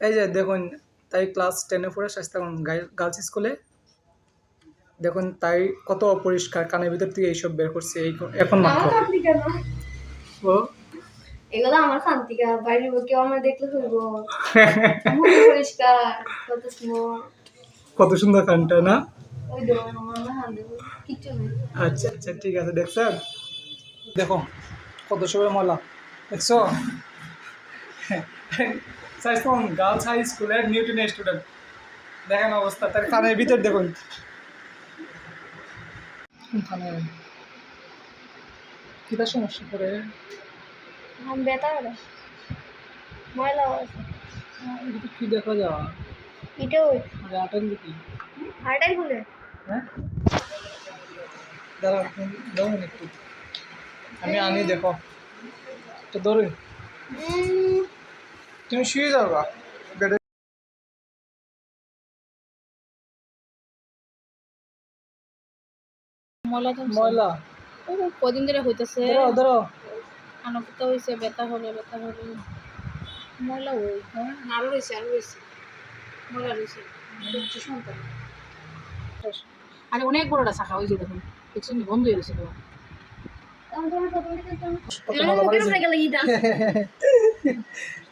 এই যে দেখুন তাই ক্লাস টেনে পড়ে স্বাস্থ্য গার্লস স্কুলে দেখুন তাই কত অপরিষ্কার কানের ভিতর থেকে এইসব বের করছে এই এখন মাত্র। ও? এগুলো আমার শান্তিকা বাইরের লোক কেউ আমার দেখলে ফেলব পরিষ্কার কত সুন্দর। কত সুন্দর কানটা না? আচ্ছা আচ্ছা ঠিক আছে দেখছেন দেখো কত সময় ময়লা দেখছ? স্বাস্থ্য গার্লস হাই স্কুলের নিউটন স্টুডেন্ট। দেখেন অবস্থা তার কানের ভিতর দেখুন। কানে কিটা সমস্যা করে? হাত ব্যথা করে। ময়লা আছে এটা কি দেখা যাওয়া? এটাও আরে আটেন দিকে। হাটাই খুলে। হ্যাঁ? দাঁড়াও ধরুন একটু। আমি আনি দেখো। তো ধরুন। তুমি শুয়ে যাও গা। বেডে ময়লা ময়লা। কদিন ধরে হইতেছে। ধরো ধরো। আনন্দ হয়েছে ব্যথা হবে ব্যথা হবে ময়লা ওই আরও রয়েছে আরও রয়েছে ময়লা রয়েছে আরে অনেক বড়টা শাখা ওই যে দেখুন দেখছেন বন্ধ হয়ে গেছে প্রথম থেকে